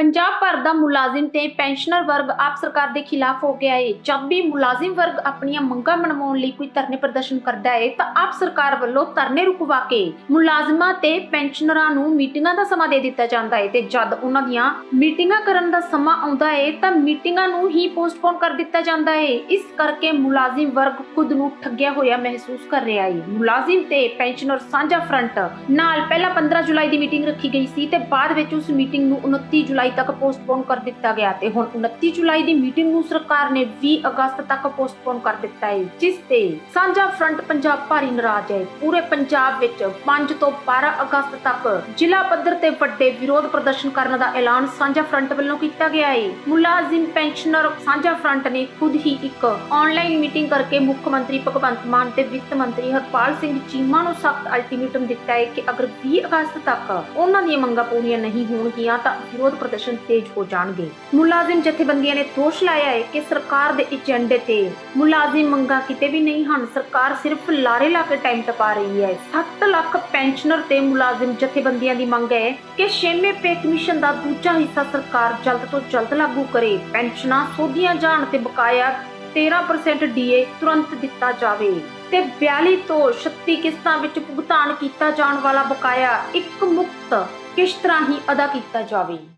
ਪੰਜਾਬ ਭਰ ਦਾ ਮੁਲਾਜ਼ਮ ਤੇ ਪੈਨਸ਼ਨਰ ਵਰਗ ਆਪ ਸਰਕਾਰ ਦੇ ਖਿਲਾਫ ਹੋ ਗਿਆ ਹੈ ਜਦ ਵੀ ਮੁਲਾਜ਼ਮ ਵਰਗ ਆਪਣੀਆਂ ਮੰਗਾਂ ਮਨਵਾਉਣ ਲਈ ਕੋਈ ਧਰਨੇ ਪ੍ਰਦਰਸ਼ਨ ਕਰਦਾ ਹੈ ਤਾਂ ਆਪ ਸਰਕਾਰ ਵੱਲੋਂ ਧਰਨੇ ਰੁਕਵਾ ਕੇ ਮੁਲਾਜ਼ਮਾਂ ਤੇ ਪੈਨਸ਼ਨਰਾਂ ਨੂੰ ਮੀਟਿੰਗਾਂ ਦਾ ਸਮਾਂ ਦੇ ਦਿੱਤਾ ਜਾਂਦਾ ਹੈ ਤੇ ਜਦ ਉਹਨਾਂ ਦੀਆਂ ਮੀਟਿੰਗਾਂ ਕਰਨ ਦਾ ਸਮਾਂ ਆਉਂਦਾ ਹੈ ਤਾਂ ਮੀਟਿੰਗਾਂ ਨੂੰ ਹੀ ਪੋਸਟਪੋਨ ਕਰ ਦਿੱਤਾ ਜਾਂਦਾ ਹੈ ਇਸ ਕਰਕੇ ਮੁਲਾਜ਼ਮ ਵਰਗ ਖੁਦ ਨੂੰ ਠੱਗਿਆ ਹੋਇਆ ਮਹਿਸੂਸ ਕਰ ਰਿਹਾ ਹੈ ਮੁਲਾਜ਼ਮ ਤੇ ਪੈਨਸ਼ਨਰ ਸਾਂਝਾ ਫਰੰਟ ਨਾਲ ਪਹਿਲਾਂ 15 ਜੁਲਾਈ ਦੀ ਮੀਟਿੰਗ ਰੱਖੀ ਗਈ ਸੀ ਤੇ ਬਾਅਦ ਵਿੱਚ ਉਸ ਮੀਟਿੰਗ ਨੂੰ 29 ਜੁਲਾਈ ਤੱਕ ਪੋਸਟਪੋਨ ਕਰ ਦਿੱਤਾ ਗਿਆ ਤੇ ਹੁਣ 29 ਜੁਲਾਈ ਦੀ ਮੀਟਿੰਗ ਨੂੰ ਸਰਕਾਰ ਨੇ 20 ਅਗਸਤ ਤੱਕ ਪੋਸਟਪੋਨ ਕਰ ਦਿੱਤਾ ਹੈ, ਜਿਸ ਤੇ ਸਾਂਝਾ ਫਰੰਟ ਪੰਜਾਬ ਭਾਰੀ ਨਾਰਾਜ਼ ਹੈ। ਪੂਰੇ ਪੰਜਾਬ ਵਿੱਚ 5 ਤੋਂ 12 ਅਗਸਤ ਤੱਕ ਜ਼ਿਲ੍ਹਾ ਪੱਧਰ ਤੇ ਵੱਡੇ ਵਿਰੋਧ ਪ੍ਰਦਰਸ਼ਨ ਕਰਨ ਦਾ ਐਲਾਨ ਸਾਂਝਾ ਫਰੰਟ ਵੱਲੋਂ ਕੀਤਾ ਗਿਆ ਹੈ। ਮੁਲਾਜ਼ਮ, ਪੈਨਸ਼ਨਰ, ਸਾਂਝਾ ਫਰੰਟ ਨੇ ਖੁਦ ਹੀ ਇੱਕ ਆਨਲਾਈਨ ਮੀਟਿੰਗ ਕਰਕੇ ਮੁੱਖ ਮੰਤਰੀ ਭਗਵੰਤ ਮਾਨ ਤੇ ਵਿੱਤ ਮੰਤਰੀ ਹਰਪਾਲ ਸਿੰਘ ਚੀਮਾ ਨੂੰ ਸਖਤ ਅਲਟੀਮੇਟਮ ਦਿੱਤਾ ਹੈ ਕਿ ਅਗਰ 20 ਅਗਸਤ ਤੱਕ ਉਹਨਾਂ ਦੀਆਂ ਮੰਗਾਂ ਪੂਰੀਆਂ ਨਹੀਂ ਹੋਣਗੀਆਂ ਤਾਂ ਵਿਰੋਧ ਪ੍ਰਦਰਸ਼ਨ ਤੇਜ਼ ਹੋ ਜਾਣਗੇ। ਮੁਲਾਜ਼ਮ ਜਥੇਬੰਦੀਆਂ ਨੇ ਦੋਸ਼ ਲਾਇਆ ਹੈ ਕਿ ਸਰਕਾਰ ਦੇ ਏਜੰਡੇ ਤੇ ਮੁਲਾਜ਼ਮ ਮੰਗਾਂ ਕਿਤੇ ਵੀ ਨਹੀਂ ਹਨ। ਸਰਕਾਰ ਸਿਰਫ ਲਾਰੇ ਲਾ ਕੇ ਟਾਈਮ ਟਪਾ ਰਹੀ ਹੈ। 7 ਲੱਖ ਪੈਨਸ਼ਨਰ ਤੇ ਮੁਲਾਜ਼ਮ ਜਥੇਬੰਦੀਆਂ ਦੀ ਮੰਗ ਹੈ ਕਿ ਛੇਵੇਂ ਪੇ ਕਮਿਸ਼ਨ ਦਾ ਦੂਜਾ ਹਿੱਸਾ ਸਰਕਾਰ ਜਲਦ ਤੋਂ ਜਲਦ ਲਾਗੂ ਕਰੇ। ਪੈਨਸ਼ਨਾਂ ਸੋਧੀਆਂ ਜਾਣ ਤੇ ਬਕਾਇਆ 13% ਡੀਏ ਤੁਰੰਤ ਦਿੱਤਾ ਜਾਵੇ। ਤੇ 42 ਤੋਂ 36 ਕਿਸ਼ਤਾਂ ਵਿੱਚ ਭੁਗਤਾਨ ਕੀਤਾ ਜਾਣ ਵਾਲਾ ਬਕਾਇਆ ਇੱਕ ਮੁਕਤ ਕਿਸ਼ਤ ਰਾਹੀਂ ਅਦਾ ਕੀਤਾ ਜਾਵੇ।